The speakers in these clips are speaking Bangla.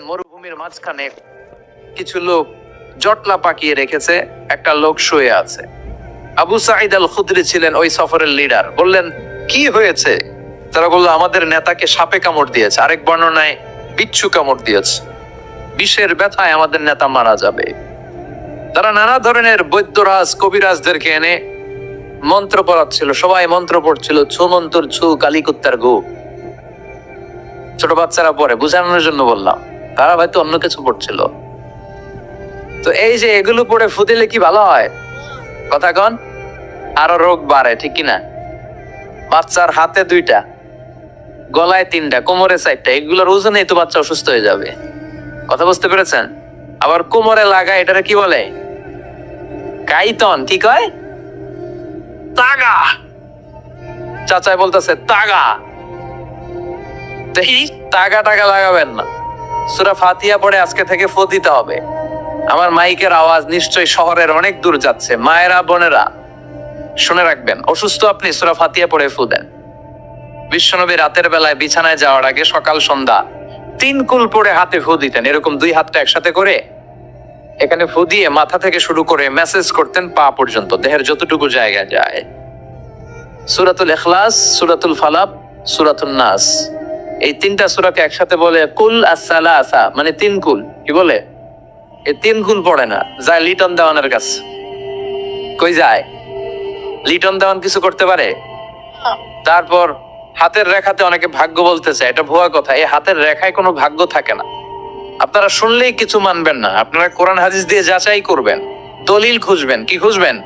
মরুভূমির মাঝখানে কিছু লোক জটলা পাকিয়ে রেখেছে, একটা লোক শুয়ে আছে। আবু সাঈদ আল খুদরি ছিলেন ওই সফরের লিডার বললেন, কি হয়েছে? তারা বলল, আমাদের নেতাকে সাপে কামড় দিয়েছে, আরেক বর্ণনায় বিচ্ছু কামড় দিয়েছে। বিষের ব্যথায় আমাদের নেতা মারা যাবে। তারা নানা ধরনের বৈদ্যরাজ, কবিরাজদেরকে এনে মন্ত্র পড়াচ্ছিল। সবাই মন্ত্র পড়ছিল, ছু মন্তর, ছু কালিকুত্তার গু। ছোট বাচ্চারা পরে বুঝানোর জন্য বললাম তারা হয়তো অন্য কিছু পড়ছিল। তো এই যে এগুলো পড়ে ফুদিলে কি ভালো হয়? কথা কন, আরও রোগ বাড়ে, ঠিক কিনা? বাচ্চার হাতে দুইটা, গলায় তিনটা, কোমরে চারটা, এগুলোর ওজনেই তো বাচ্চা অসুস্থ হয়ে যাবে। কথা বুঝতে পেরেছেন? আবার কোমরে লাগা, এটারে কি বলে? কাইতন, কি কয়? তাগা। চাচাই বলতেছে, তাগা। তাগা টাকা লাগাবেন না। সুরা ফাতিয়া পড়ে আজকে থেকে ফো দিতে হবে। আমার মাইকের আওয়াজ নিশ্চয়ই শহরের অনেক দূর যাচ্ছে। মায়েরা, বোনেরা, শুনে রাখবেন, অসুস্থ আপনি সুরা ফাতিয়া পড়ে ফু দেন। বিশ্বনবী রাতের বেলায় বিছানায় যাওয়ার আগে সকাল সন্ধ্যা তিন কুল পড়ে হাতে ফু দিতেন। এরকম দুই হাতটা একসাথে করে এখানে ফু দিয়ে মাথা থেকে শুরু করে মেসেজ করতেন পা পর্যন্ত, দেহের যতটুকু জায়গা যায়। সুরাতুল এখলাস, সুরাতুল ফালাব সুরাতুল নাস। এই তিনটা সুরাকে একসাথে বলে কুল আসসালা আসা মানে তিন কুল। কি বলে? এই তিন কুল পড়ে না যায় লিটন দেওয়ানের কাছে। কই যায়? লিটন দেওয়ান কিছু করতে পারে? তারপর হাতের রেখাতে অনেকে ভাগ্য বলতেছে এটা ভুয়া কথা এই হাতের রেখায় কোনো ভাগ্য থাকে না। আপনারা শুনলেই কিছু মানবেন না আপনারা কোরআন হাদিস দিয়ে যাচাই করবেন। দলিল খুঁজবেন কি খুঁজবেন?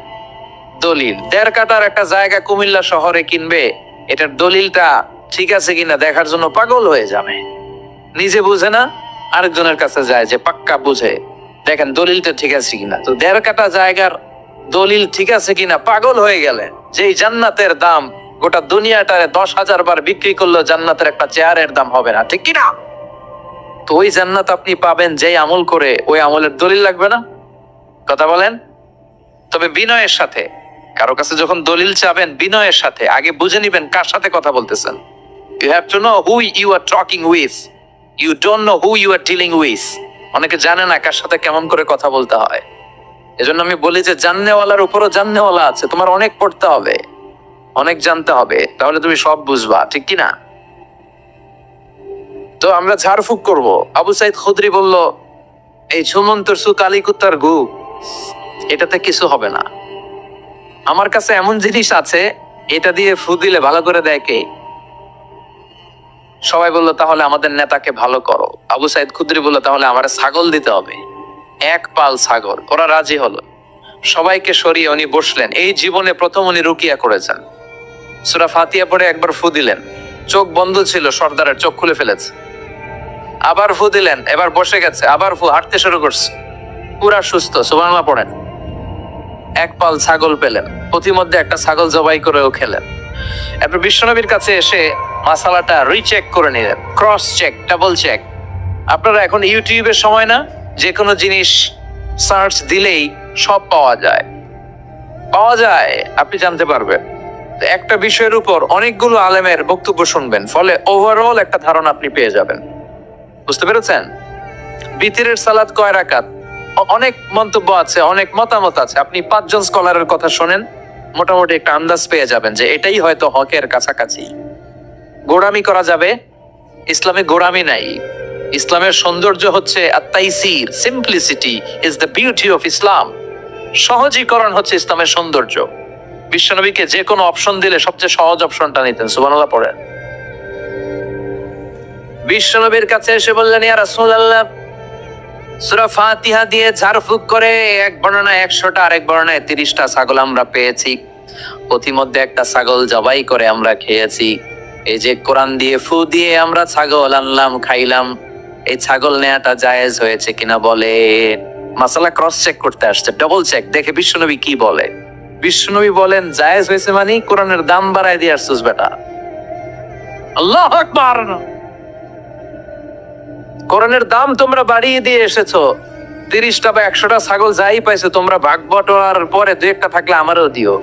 দলিল। দেড় কাটার একটা জায়গা কুমিল্লা শহরে কিনবে এটার দলিলটা ঠিক আছে কিনা দেখার জন্য পাগল হয়ে যাবে। নিজে বুঝে না, আরেকজনের কাছে যায় যে পাক্কা বুঝে। দেখেন দলিলটা ঠিক আছে কিনা। তো দেড় কাটা জায়গার দলিল ঠিক আছে কিনা পাগল হয়ে গেলেন যে জান্নাতের দাম গোটা দুনিয়াটারে দশ হাজার বার বিক্রি করলেও জান্নাতের একটা চেয়ারের দাম হবে না, ঠিক কিনা? তো ওই জান্নাত আপনি পাবেন যেই আমল করে, ওই আমলের দলিল লাগবে না? কথা বলেন? তবে বিনয়ের সাথে, কারও কাছে যখন দলিল চাবেন বিনয়ের সাথে, আগে বুঝে নিবেন কার সাথে কথা বলতেছেন। You have to know who you are talking with you don't know who you are dealing with অনেকে জানে না কার সাথে কেমন করে কথা বলতে হয়। এজন্য আমি বলি যে, জাননেওয়ালার উপরও জাননেওয়ালা আছে। তোমার অনেক পড়তে হবে। অনেক জানতে হবে। তাহলে তুমি সব বুঝবা, ঠিক কি না? তো আমরা ঝাড়ফুঁক করব। আবু সাইদ খুদরি বলল, এই সুমন্তর সু কালিকুত্তার গু, এটাতে কিছু হবে না। আমার কাছে এমন জিনিস আছে, এটা দিয়ে ফু দিলে ভালো করে দেয় কে? সবাই বলল, তাহলে আমাদের নেতাকে ভালো করো। আবু সাইদ খুদ্রি বলল, তাহলে আমার ছাগল দিতে হবে। এক পাল ছাগল, ওরা রাজি হলো। সবাইকে সরিয়ে উনি বসলেন। এই জীবনে প্রথম উনি রুকিয়া করেছেন। সুরা ফাতিয়া পরে একবার ফু দিলেন। চোখ বন্ধ ছিল, সর্দারের চোখ খুলে ফেলেছে। আবার ফু দিলেন, এবার বসে গেছে, আবার ফু, হাঁটতে শুরু করছে। পুরা সুস্থ সুবাংলা পড়েন। এক পাল ছাগল পেলেন। প্রতিমধ্যে একটা ছাগল জবাই করেও খেলেন। এরপর বিশ্বনবীর কাছে এসে মাসালাটা রিচেক করে নিলেন ক্রস চেক ডাবল চেক আপনারা এখন ইউটিউবের সময় না যে কোনো জিনিস সার্চ দিলেই সব পাওয়া যায়। পাওয়া যায়, আপনি জানতে পারবেন। একটা বিষয়ের উপর অনেকগুলো আলেমের বক্তব্য শুনবেন, ফলে ওভারঅল একটা ধারণা আপনি পেয়ে যাবেন। বুঝতে পেরেছেন? বিতিরের সালাদ কয় রাকাত? অনেক মন্তব্য আছে, অনেক মতামত আছে। আপনি পাঁচজন স্কলারের কথা শোনেন, মোটামুটি একটা আন্দাজ পেয়ে যাবেন যে এটাই হয়তো হকের কাছাকাছি। গোড়ামি করা যাবে? ইসলামে গোড়ামি নাই। ইসলামের সৌন্দর্য হচ্ছে আত্মাইসির simplicity is the beauty of Islam সহজীকরণ হচ্ছে ইসলামের সৌন্দর্য। বিশ্বনবীকে যে কোনো অপশন দিলে সবচেয়ে সহজ অপশনটা নিতেন। সুবহানাল্লাহ, পড়েন। বিশ্বনবীর কাছে এসে বললেন, ইয়া রাসূলুল্লাহ, সূরা ফাতিহা দিয়ে ঝাড়ফুঁক করে, এক বর্ণনায় একশোটা, আরেক বর্ণনায় তিরিশটা ছাগল আমরা পেয়েছি। প্রতিমধ্যে একটা ছাগল জবাই করে আমরা খেয়েছি। এই যে কোরআন দিয়ে ফু দিয়ে আমরা ছাগল আনলাম, খাইলাম, এই ছাগল নেয়াটা জায়েজ হয়েছে কিনা বলে? মাসালা ক্রস চেক করতে আসছে ডবল চেক দেখে বিশ্বনবী কি বলে? বিশ্বনবী বলেন, জায়েজ হয়েছে মানে কোরআনের দাম বাড়ায় দিয়ে আসছিস বেটা। আল্লাহ আকবার। কোরআনের দাম তোমরা বাড়িয়ে দিয়ে এসেছ। তিরিশটা বা একশোটা ছাগল যাই পাইছো, তোমরা ভাগ বটোয়ার পরে দু একটা থাকলে আমারও দিও।